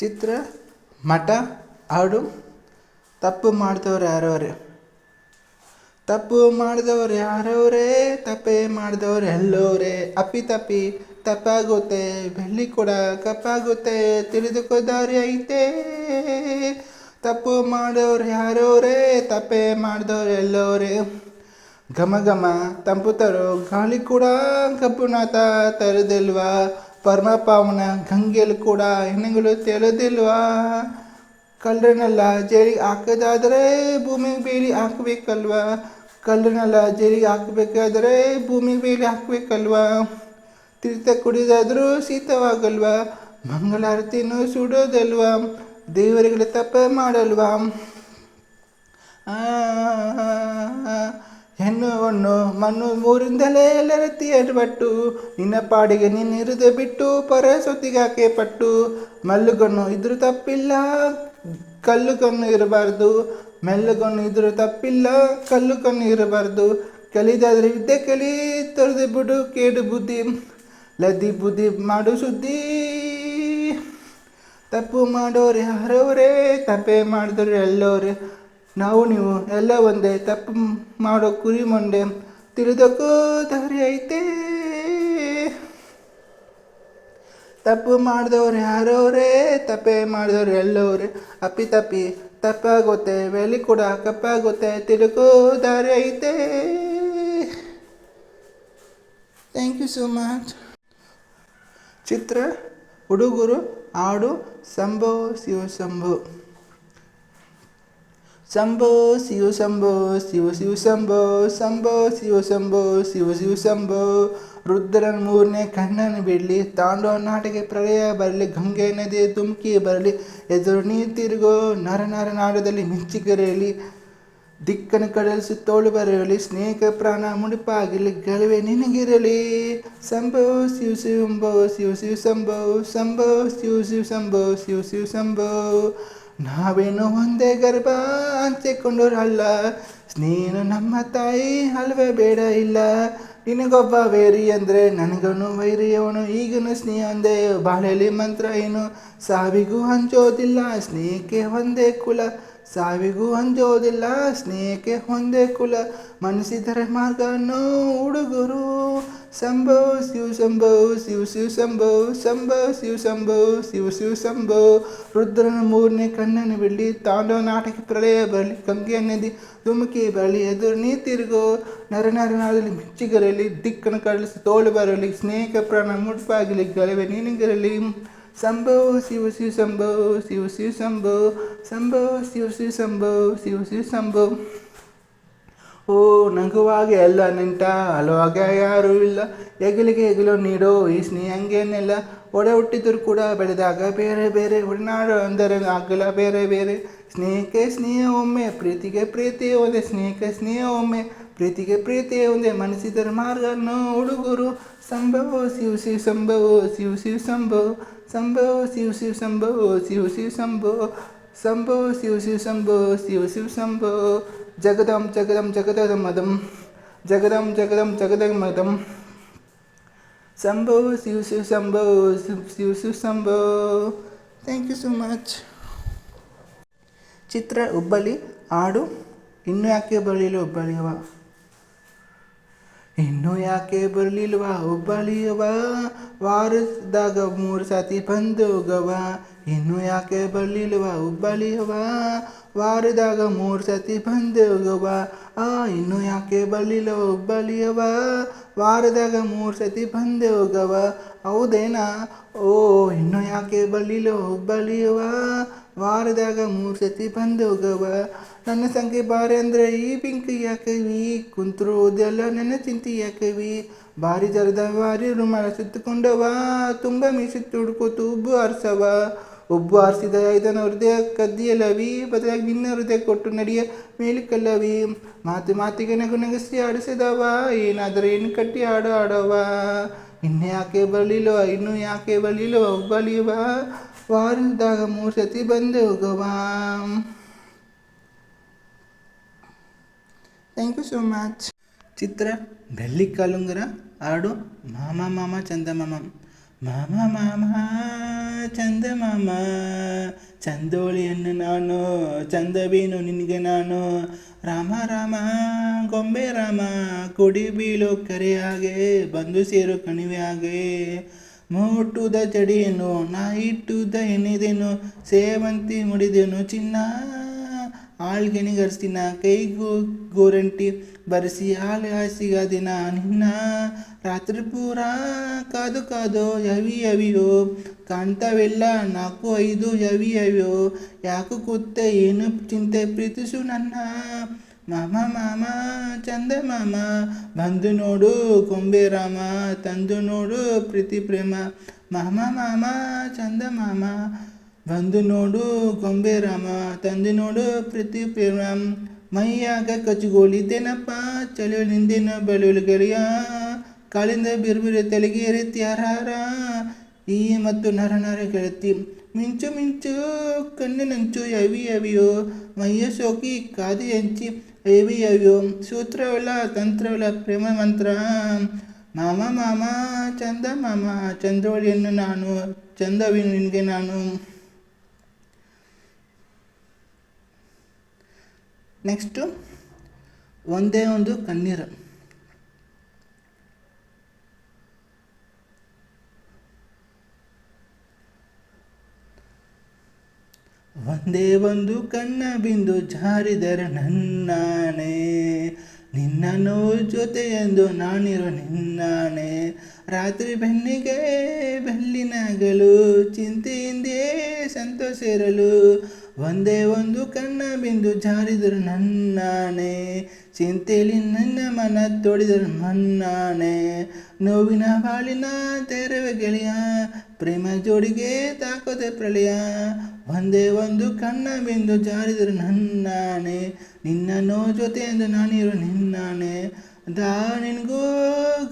ಚಿತ್ರ, ಮಠ, ಹಾಡು, ತಪ್ಪು ಮಾಡಿದವ್ರು ಯಾರವ್ರೆ? ತಪ್ಪು ಮಾಡಿದವ್ರು ಯಾರವ್ರೆ? ತಪ್ಪೇ ಮಾಡಿದವ್ರು ಎಲ್ಲೋರೆ ಅಪ್ಪಿ ತಪ್ಪಿ ತಪ್ಪಾಗುತ್ತೆ, ಬೆಳ್ಳಿ ಕೂಡ ಕಪ್ಪಾಗುತ್ತೆ, ತಿಳಿದುಕೋ ದಾರಿ ಐತೆ. ತಪ್ಪು ಮಾಡೋರು ಯಾರೋರೆ ತಪ್ಪೇ ಮಾಡಿದವ್ರು ಎಲ್ಲೋರೆ ಘಮ ಘಮ ತಂಪು ತರೋ ಗಾಳಿ ಕೂಡ ಕಬ್ಬುನಾಥ ತರದಿಲ್ವಾ? ಪರಮ ಪಾವನ ಗಂಗೆಲು ಕೂಡ ಹೆಣ್ಣುಗಳು ತೇಲೋದಿಲ್ವಾ ಕಳ್ಳರನ್ನೆಲ್ಲ ಜೈಲಿಗೆ ಹಾಕೋದಾದರೆ ಭೂಮಿಗೆ ಬೇಲಿ ಹಾಕಬೇಕಲ್ವಾ? ಕಳ್ಳರನ್ನೆಲ್ಲ ಜೈಲಿಗೆ ಹಾಕಬೇಕಾದ್ರೆ ಭೂಮಿಗೆ ಬೇಲಿ ಹಾಕಬೇಕಲ್ವಾ? ತೀರ್ಥ ಕುಡಿದಾದರೂ ಶೀತವಾಗಲ್ವಾ? ಮಂಗಳಾರತಿನೂ ಸುಡೋದಲ್ವಾ? ದೇವರುಗಳ ತಪ್ಪ ಮಾಡಲ್ವಾ? ಆ, ಹೆಣ್ಣು ಹೊಣ್ಣು ಮಣ್ಣು ಮೂರಿಂದಲೇ ಎಲ್ಲರ ತೀಯಲ್ಪಟ್ಟು ನಿನ್ನ ಪಾಡಿಗೆ ನಿನ್ನಿರುದೆ ಬಿಟ್ಟು ಪರ ಸೊತ್ತಿಗಾಕೆ ಪಟ್ಟು. ಮಲ್ಲುಗಣ್ಣು ಇದ್ರೂ ತಪ್ಪಿಲ್ಲ ಕಲ್ಲು ಕಣ್ಣು ಇರಬಾರ್ದು. ಮೆಲ್ಲುಗಣ್ಣು ಇದ್ರೂ ತಪ್ಪಿಲ್ಲ ಕಲ್ಲು ಕಣ್ಣು ಇರಬಾರ್ದು. ಕಲಿದಾದ್ರೆ ವಿದ್ಯೆ ಕಲಿ ತೊರೆದು ಬಿಡು ಕೇಡು ಬುದ್ಧಿ. ಲದಿ ಬುದ್ಧಿ ಮಾಡು ಸುದ್ದಿ. ತಪ್ಪು ಮಾಡೋರು ಹರೋರೆ ತಪ್ಪೇ ಮಾಡಿದ್ರೆ ಎಲ್ಲವ್ರೆ. ನಾವು ನೀವು ಎಲ್ಲ ಒಂದೇ ತಪ್ಪು ಮಾಡೋ ಕುರಿ ಮೊಂಡೆ ತಿಳಿದಕ್ಕೂ ದಾರಿ ಐತೆ. ತಪ್ಪು ಮಾಡಿದವ್ರು ಯಾರವ್ರೆ? ತಪ್ಪೆ ಮಾಡಿದವ್ರು ಎಲ್ಲವ್ರೆ? ಅಪ್ಪಿ ತಪ್ಪಿ ತಪ್ಪಾಗುತ್ತೆ, ಬೆಲೆ ಕೂಡ ಕಪ್ಪಾಗುತ್ತೆ ತಿಳುಕೋ ದಾರಿ ಐತೆ. Thank you so much Chitra ಹುಡುಗರು ಹಾಡು ಶಿವ ಶಂಭು ಶಿವ ಶಂಭೋ ಶಿವ ಶಿವ ಶಂಭೋ ಶಂಭೋ ಶಿವ ಶಂಭೋ ಶಿವ ಶಿವ ಶಂಭೋ ರುದ್ರನ ಮೂರನೇ ಕಣ್ಣನ ಬಿಡಲಿ, ತಾಂಡವ ನಾಟಕ ಪ್ರಳಯ ಬರಲಿ, ಗಂಗೆ ನದಿ ಧುಮುಕಿ ಬರಲಿ, ಎದುರು ನೀ ತಿರುಗೋ ನರ ನರ ನಾಡದಲ್ಲಿ ಮಿಂಚಿಗೆರೆಯಲಿ ದಿಕ್ಕನ್ನು ಕಡಲಿಸಿ ತೋಳು ಬರೆಯಲಿ ಸ್ನೇಹ ಪ್ರಾಣ ಮುಡಿಪಾಗಿರಲಿ ಗೆಲುವೆ ನಿನಗಿರಲಿ. ಸಂಭೋ ಶಿವ ಶಿವಂಭೋ ಶಿವ ಶಿವ ಸಂಭೋ ಸಂಭೋ ಶಿವ ಶಿವ ಸಂಭೋ ಶಿವ ಶಿವ ಸಂಭೋ. ನಾವೇನು ಒಂದೇ ಗರ್ಭ ಹಂಚಿಕೊಂಡೋರಲ್ಲ ನೀನು ನಮ್ಮ ತಾಯಿ ಅಲ್ವೇ ಬೇಡ ಇಲ್ಲ. ನಿನಗೊಬ್ಬ ವೈರಿ ಅಂದರೆ ನನಗನು ವೈರಿ, ಅವನು ಈಗನು ಸ್ನೇಹ ಒಂದೇ ಬಾಳೆಲಿ ಮಂತ್ರ ಏನು? ಸಾವಿಗೂ ಹಂಚೋದಿಲ್ಲ ಸ್ನೇಹಕ್ಕೆ ಒಂದೇ ಕುಲ. ಸಾವಿಗೂ ಹಂಚೋದಿಲ್ಲ ಸ್ನೇಹಕ್ಕೆ ಒಂದೇ ಕುಲ. ಮನಸ್ಸಿದರೆ ಮಾರ್ಗನು ಹುಡುಗರು. ಸಂಭೋ ಶಿವ ಶಂಭೋ ಶಿವ ಶಿವ ಶಂಭೋ ಶಂಭೋ ಶಿವ ಶಂಭೋ ಶಿವ ಶಿವ ಶಂಭೋ ರುದ್ರನ ಮೂರನೇ ಕಣ್ಣನ್ನು ಬಿಡಲಿ, ತಾಂಡವ ನಾಟಕ ಪ್ರಳಯ ಬರಲಿ ಕಂಗೆಯ ನದಿ ಧುಮುಕಿ ಬರಲಿ, ಎದುರು ನೀ ತಿರುಗೋ. ನರ ನರ ನಾಡಲ್ಲಿ ಮಿಚ್ಚಿಗರಲಿ, ದಿಕ್ಕನ್ನು ಕಡಲಿಸಿ ತೋಳು ಬರಲಿ, ಸ್ನೇಹ ಪ್ರಾಣ ಮುಡುಪಾಗಲಿ ಗಲವೆ ನೀನಿಗಿರಲಿ. ಶಂಭೋ ಶಿವ ಶಿವ ಶಂಭೋ ಶಿವ ಶಿವ ಶಂಭೋ ಶಂಭೋ ಶಿವ ಶಿವ ಶಂಭೋ ಶಿವ ಶಿವ ಶಂಭೋ ಓ, ನಗುವಾಗ ಎಲ್ಲ ನಿಂತ ಅಲುವಾಗ ಯಾರೂ ಇಲ್ಲ. ಹೆಗಲಿಗೆ ಹೆಗಲು ನೀಡೋ ಈ ಸ್ನೇಹ ಹಂಗೇನೆಲ್ಲ ಒಡ ಹುಟ್ಟಿದ್ರು ಕೂಡ ಬೆಳೆದಾಗ ಬೇರೆ ಬೇರೆ ಒಡನಾಡು ಅಂದರೆ ಆಗಲ್ಲ ಬೇರೆ ಬೇರೆ. ಸ್ನೇಹಕ್ಕೆ ಸ್ನೇಹ ಒಮ್ಮೆ, ಪ್ರೀತಿಗೆ ಪ್ರೀತಿ ಒಂದೇ. ಸ್ನೇಹಕ್ಕೆ ಸ್ನೇಹ ಒಮ್ಮೆ, ಪ್ರೀತಿಗೆ ಪ್ರೀತಿ ಒಂದೇ. ಮನಸ್ಸಿದರ ಮಾರ್ಗನು ಹುಡುಗರು. ಸಂಭವ, ಶಿವ ಶಿವ ಸಂಭವ, ಶಿವ ಶಿವ ಸಂಭವ. ಸಂಭವ, ಶಿವ ಶಿವ ಸಂಭವ, ಶಿವ ಶಿವ ಸಂಭವ. ಸಂಭವ, ಶಿವ ಶಿವ ಸಂಭವ, ಶಿವ ಶಿವ ಶಂಭೋ ಜಗದಂ ಜಗದಂ ಜಗದಮದಂ ಜಗದಂ ಜಗದಂ ಜಗದಮದಂ Shambho Shiva Shiva Shambho Shiva Shiva Shiva Shambho thank you so much Chitra Hubballi ಹಾಡು ಇನ್ನು ಯಾಕೆ ಬರಲಿಲ್ಲ ಹುಬ್ಬಳ್ಳಿಯವ ಇನ್ನು ಯಾಕೆ ಬರಲಿಲ್ವ? ಒಬ್ಬಳಿಯವ ವಾರದಾಗ ಮೂರು ಸತಿ ಬಂದು ಗವ ಇನ್ನು ಯಾಕೆ ಬರಲಿಲ್ವ? ಒಬ್ಬಳಿಯವ ವಾರದಾಗ ಮೂರು ಸತಿ ಬಂದು ಗವ ಆ, ಇನ್ನು ಯಾಕೆ ಬರಲಿಲ್ಲ ಒಬ್ಬಳಿಯವ ವಾರದಾಗ ಮೂರು ಸತಿ ಬಂದು ಹೋಗವ ಹೌದೇನಾ? ಓ, ಇನ್ನು ಯಾಕೆ ಬರಲಿಲ್ಲ ಒಬ್ಬಳಿಯವ ವಾರದಾಗ ಮೂರು ಸತಿ ಬಂದು ಹೋಗವ ನನ್ನ ಸಂಖ್ಯೆ ಬಾರಿ ಅಂದ್ರೆ ಈ ಪಿಂಕ್ ಯಾಕವಿ? ಕುಂತ್ರು ಓದೆಲ್ಲ ನನ್ನ ಚಿಂತೆ ಯಾಕವಿ? ಭಾರಿ ಜರದ ಭಾರಿ ರುಮಾಲ ಸುತ್ತಕೊಂಡವ ತುಂಬ ಮೀಸಿ ತುಡ್ಕೋತು ಉಬ್ಬು ಆರಿಸವ. ಉಬ್ಬು ಆರಿಸಿದ ಇದನ್ನ ಹೃದಯ ಕದ್ದಿಯಲ್ಲವಿ ಬದಲಾಗಿ ನಿನ್ನ ಹೃದಯ ಕೊಟ್ಟು ನಡೆಯ ಮೇಲಕ್ಕಲ್ಲವಿ ಮಾತು ಮಾತಿಗೆ ನಗು ನಗಸಿ ಆಡಿಸಿದವ, ಏನಾದರೂ ಏನು ಕಟ್ಟಿ ಆಡೋ ಆಡವ ಇನ್ನು ಯಾಕೆ ಬಲಿಲೋ ಇನ್ನೂ ಯಾಕೆ ಬರಲಿಲ್ಲವ ಬಲಿಯವ ವಾರದಾಗ ಮೂರು ಸತಿ ಬಂದು ಹೋಗವ. Thank you so much Chitra, Belli Kalungura, ಹಾಡು, ಮಾಮ ಮಾಮ ಚಂದ ಮಾಮ ಮಾಮ ಮಾಮ ಚಂದ ಮಾಮ ಚಂದೋಳಿಯನ್ನು ನಾನು ಚಂದವೇನು ನಿನಗೆ ನಾನು. ರಾಮ ರಾಮ, ಗೊಂಬೆ, ರಾಮ, ಕುಡಿ ಬೀಳು ಕರೆ ಹಾಗೆ, ಬಂದು ಸೇರು ಕಣಿವೆ ಹಾಗೆ. ಮೋಟುದ ಚಡಿಯನ್ನು ನಾ ಇಟ್ಟುದ ಎನ್ನಿದೆನು ಸೇವಂತಿ ಮುಡಿದೇನು, ಚಿನ್ನ ಆಳ್ಗೆಣಿಗರ್ಸಿನ ಕೈಗೂ ಗೋರಂಟಿ ಬರೆಸಿ ಹಾಲು ಹಾಸಿಗ ದಿನ ನಿನ್ನ ರಾತ್ರಿ ಪೂರ ಕಾದು ಕಾದು ಯವಿ ಯವಿಯೋ. ಕಾಣ್ತಾವೆಲ್ಲ ನಾಲ್ಕು ಐದು ಯವಿ ಯವಿಯೋ. ಯಾಕು ಕೂತೆ ಏನು ಚಿಂತೆ ಪ್ರೀತಿಸು ನನ್ನ ಮಾಮ ಮಾಮ ಚಂದ ಮಾಮ. ಬಂದು ನೋಡು ಕೊಂಬೆ ರಾಮ, ತಂದು ನೋಡು ಪ್ರೀತಿ ಪ್ರೇಮ. ಮಾಮ ಮಾಮ ಚಂದ ಮಾಮ. ಬಂದು ನೋಡು ಗೊಂಬೆ ರಾಮ ತಂದು ನೋಡು ಪ್ರತಿ ಪ್ರೇಮ ಮೈಯಾಗ ಕಚ್ಚುಗೋಳಿದ್ದೇನಪ್ಪ ನಿಂದಿನ ಬೆಳೆಯಲು ಗೆಳೆಯ. ಕಾಳಿಂದ ಬಿರುಬಿರು ತಲೆಗೆ ಏರಿತ್ಯಾರ ಈ ಮತ್ತು ನರ ನರ ಗೆಳತಿ. ಮಿಂಚು ಮಿಂಚು ಕಣ್ಣು ನಂಚು ಯವಿ ಎವಿಯೋ. ಮೈಯ ಸೋಕಿ ಕಾದಿ ಹಂಚಿ ಏವಿ ಅವಿಯೋ ಸೂತ್ರವಲ್ಲ ತಂತ್ರವಲ್ಲ ಪ್ರೇಮ ಮಂತ್ರ. ಮಾಮ ಮಾಮ, ಚಂದ ಮಾಮ ಚಂದ್ರವಳಿಯನ್ನು ನಾನು ಚಂದವಿ ನಿನಗೆ ನಾನು. ನೆಕ್ಸ್ಟು ಒಂದೇ ಒಂದು ಕಣ್ಣೀರು. ಒಂದೇ ಒಂದು ಕಣ್ಣ ಬಿಂದು ಜಾರಿದರೆ ನನ್ನಾಣೆ ನಿನ್ನನ್ನು ಜೊತೆಯೆಂದು ನಾನಿರೋ ನಿನ್ನಾನೆ. ರಾತ್ರಿ ಬೆನ್ನಿಗೆ ಬೆಳ್ಳಿನಗಲು ಚಿಂತೆಯಿಂದೇ ಸಂತೋಷ ಇರಲು ಒಂದೇ ಒಂದು ಕಣ್ಣ ಬಿಂದು ಜಾರಿದರು ನನ್ನಾನೆ. ಚಿಂತೆಯಲ್ಲಿ ನನ್ನ ಮನ ತೊಡಿದರು ಮನ್ನಾನೆ. ನೋವಿನ ಬಾಳಿನ ತೆರವೆ ಗೆಳೆಯ, ಪ್ರೇಮ ಜೋಡಿಗೆ ತಾಕೋದೆ ಪ್ರಳಯ. ಒಂದೇ ಒಂದು ಕಣ್ಣ ಬಿಂದು ಜಾರಿದರು ನಿನ್ನ ನೋ ಜೊತೆ ಎಂದು ನಾನಿರು ನಿನ್ನಾನೆ. ದಾ ನಿನ್ಗೋ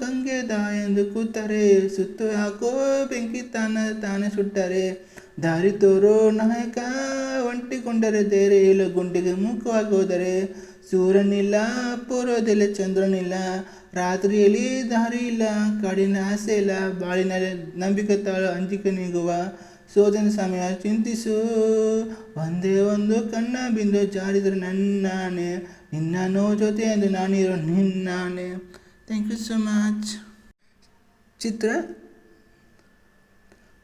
ಗಂಗೆ ದಾ ಎಂದು ಕೂತರೆ, ಸುತ್ತು ಹಾಕೋ ಬೆಂಕಿ ತಾನ ತಾನೇ ಸುಟ್ಟಾರೆ. ದಾರಿ ತೋರೋ ನಾಯಕ, ಒಂಟಿಕೊಂಡರೆ ದೇರೆ ಇಲ್ಲ ಗುಂಡಿಗೆ ಮುಖವಾಗೋದರೆ ಸೂರ್ಯನಿಲ್ಲ ಪೂರ್ವದಲ್ಲಿ ಚಂದ್ರನಿಲ್ಲ, ರಾತ್ರಿಯಲ್ಲಿ ದಾರಿ ಇಲ್ಲ, ಕಾಡಿನ ಆಸೆ ಇಲ್ಲ, ಬಾಳಿನಲ್ಲಿ ನಂಬಿಕೆ ತಾಳು ಅಂಜಿಕೆ ನೀಗುವ. ಸೋದನ ಸಮಯ ಚಿಂತಿಸು, ಒಂದೇ ಒಂದು ಕಣ್ಣ ಬಿಂದು ಜಾರಿದರೆ ನನ್ನಾನೆ, ನಿನ್ನನೋ ಜೊತೆ ಎಂದು ನಾನಿರೋ ನಿನ್ನಾನೆ. Thank you so much Chitra,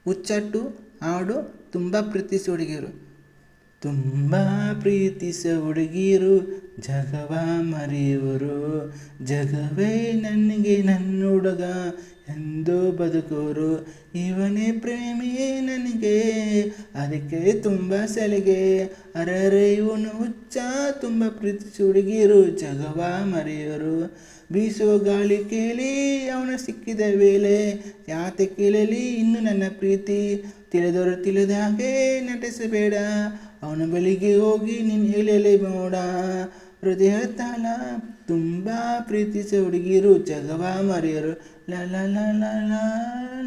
ಹುಚ್ಚಟ್ಟು ಹಾಡು ತುಂಬ ಪ್ರೀತಿಸೋ ಹುಡುಗಿಯರು. ತುಂಬ ಪ್ರೀತಿಸ ಹುಡುಗಿಯರು ಜಗವ ಮರೆಯುವರು. ಜಗವೇ ನನಗೆ ನನ್ನ ಹುಡುಗ ಎಂದು ಬದುಕೋರು ಇವನೇ ಪ್ರೇಮಿಯೇ ನನಗೆ. ಅದಕ್ಕೆ ತುಂಬ ಸಲಿಗೆ. ಅರರೆ, ಇವನು ಹುಚ್ಚ. ತುಂಬ ಪ್ರೀತಿಸಿ ಹುಡುಗಿಯರು ಜಗವ ಮರೆಯೋರು ಬೀಸೋ ಗಾಳಿ ಕೇಳಿ ಅವನ ಸಿಕ್ಕಿದ ವೇಳೆ, ಯಾತೆ ಕೇಳಲಿ ಇನ್ನು ನನ್ನ ಪ್ರೀತಿ. ತಿಳಿದರು ತಿಳಿದ ಹಾಗೆ ನಟಿಸಬೇಡ. ಅವನ ಬಳಿಗೆ ಹೋಗಿ ನೀನು ಎಲೆಲೆ ಬೇಡ ಹೃದಯ ತಾಳ ತುಂಬ ಪ್ರೀತಿಸ ಹುಡುಗಿರು. ಜಗವ ಮರೆಯರು. ಲ ಲ ಲ ಲ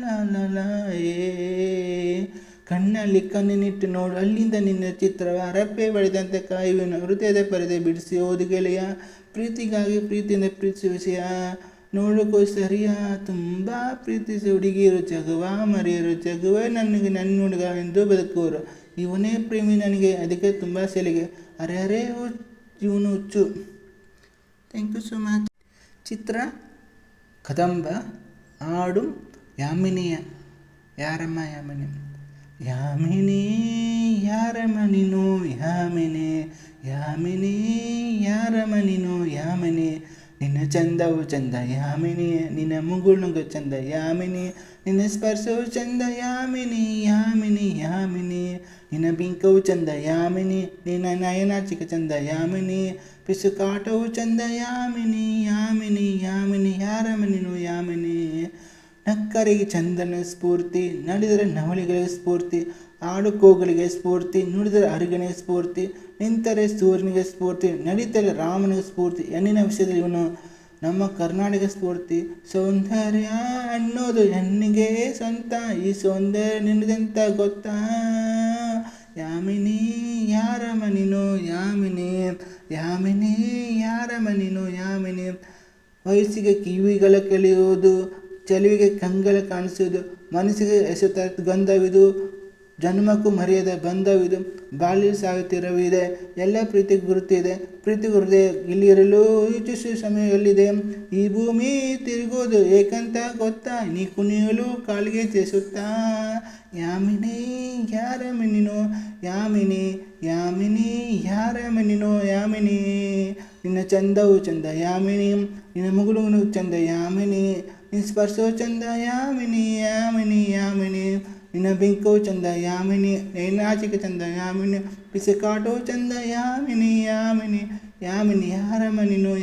ಲ ಲ ಲ ಏ. ಕಣ್ಣಲ್ಲಿ ಕಣ್ಣಿನಿಟ್ಟು ನೋಡು. ಅಲ್ಲಿಂದ ನಿನ್ನ ಚಿತ್ರವ ರಪ್ಪೆ ಬಳಿದಂತೆ ಕಾಯುವಿನ. ಹೃದಯದ ಪರದೆ ಬಿಡಿಸಿ ಓದು ಗೆಳೆಯ. ಪ್ರೀತಿಗಾಗಿ ಪ್ರೀತಿಯಿಂದ ಪ್ರೀತಿಸುವ ವಿಷಯ ನೋಡೋಕೋ ಸರಿಯ, ತುಂಬ ಪ್ರೀತಿಸಿ ಹುಡುಗಿಯರು ಜಗುವ ಮರೆಯರು, ಜಗುವೆ ನನಗೆ ನನ್ನ ಹುಡುಗ ಎಂದು ಬದುಕುವರು. ಇವನೇ ಪ್ರೇಮಿ ನನಗೆ, ಅದಕ್ಕೆ ತುಂಬ ಸೆಲೆಗೆ. ಅರೆ ಅರೆ ಇವನು ಹುಚ್ಚು. Thank you so much Chitra, Kadamba, ಆಡು, ಯಾಮಿನಿಯ, ಯಾರಮ್ಮ, ಯಾಮಿನಿ. ಯಾಮಿನಿ, ಯಾರಮ್ಮ ನೀನು, ಯಾಮಿನಿ. ಯಾಮಿನಿ, ಯಾರಮ್ಮ ನೀನು ನಿನ್ನ ಚಂದವು ಚಂದ ಯಾಮಿನಿ, ನಿನ್ನ ಮುಗುಳುಗು ಚಂದ ಯಾಮಿನಿ, ನಿನ್ನ ಸ್ಪರ್ಶವು ಚಂದ ಯಾಮಿನಿ ಯಾಮಿನಿ ಯಾಮಿನಿ. ನಿನ್ನ ಬಿಂಕವು ಚಂದ ಯಾಮಿನಿ, ನಿನ್ನ ನಯನಾಚಿಕ ಚಂದ ಯಾಮಿನಿ. ಪಿಸುಕಾಟವು ಚಂದ ಯಾಮಿನಿ ಯಾಮಿನಿ ಯಾಮಿನಿ. ಯಾರಮ್ಮ ನೀನು ಯಾಮಿನಿ. ನಕ್ಕರಿಗೆ ಚಂದನ ಸ್ಫೂರ್ತಿ ನಡೆದರೆ ನವಲಿಗಳ ಸ್ಫೂರ್ತಿ. ಆಡು ಕೋಗಳಿಗೆ ಸ್ಫೂರ್ತಿ ನುಡಿದರೆ ಅರಿಗನಿಗೆ ಸ್ಫೂರ್ತಿ, ನಿಂತರೆ ಸೂರ್ಯನಿಗೆ ಸ್ಫೂರ್ತಿ, ನಡೀತರೆ ರಾಮನಿಗೆ ಸ್ಫೂರ್ತಿ, ಹೆಣ್ಣಿನ ವಿಷಯದಲ್ಲಿ ಇವನು ನಮ್ಮ ಕರ್ನಾಟಕ ಸ್ಫೂರ್ತಿ. ಸೌಂದರ್ಯ ಅನ್ನೋದು ಹೆಣ್ಣಿಗೆ ಸ್ವಂತ, ಈ ಸೌಂದರ್ಯ ನಿನ್ನದೆಂತ ಗೊತ್ತಾ? ಯಾಮಿನಿ ಯಾರ ಮನಿನೋ ಯಾಮಿನಿ ಯಾಮಿನಿ ಯಾರ ಮನಿನೋ ಯಾಮಿನಿ. ವಯಸ್ಸಿಗೆ ಕಿವಿಗಳ ಕೆಳೆಯುವುದು, ಚೆಲುವಿಗೆ ಕಂಗಳ ಕಾಣಿಸುವುದು, ಮನಸ್ಸಿಗೆ ಎಸೆತ ಗಂಧವಿದು ಜನ್ಮಕ್ಕೂ ಮರೆಯದೆ ಬಂಧವಿದು ಬಾಲ್ಯ ಸಾಗುತ್ತಿರವಿದೆ, ಎಲ್ಲ ಪ್ರೀತಿ ಗುರುತಿದೆ. ಪ್ರೀತಿ ಗುರುದೆ, ಇಲ್ಲಿರಲು ಸಮಯ ಎಲ್ಲಿದೆ? ಈ ಭೂಮಿ ತಿರುಗೋದು ಏಕಂತ ಗೊತ್ತಾ? ನೀ ಕುಣಿಯಲು ಕಾಲಿಗೆ ಚೇಸುತ್ತಾ? ಯಾಮಿನಿ, ಯಾರ ಮಿನಿನೋ? ಯಾಮಿನಿ ಯಾಮಿನಿ, ಯಾರ ಮಿನಿನೋ? ಯಾಮಿನಿ, ನಿನ್ನ ಚಂದವು ಚಂದ ಯಾಮಿನಿ, ನಿನ್ನ ಮುಗುಳುನು ಚಂದ ಯಾಮಿನಿ, ನಿನ್ನ ಸ್ಪರ್ಶವು ಚಂದ ಯಾಮಿನಿ ಯಾಮಿನಿ ಯಾಮಿನಿ. ನಿನ್ನ ಬೆಂಕವು ಚಂದ ಯಾಮಿನಿ ಏನಾಚಿಕೆ ಚಂದ ಯಾಮಿನಿ ಪಿಸಕಾಟೋ ಚಂದ ಯಾಮಿನಿ ಯಾಮಿನಿ ಯಾಮಿನಿ ಯಾರ ಮನಿನೋ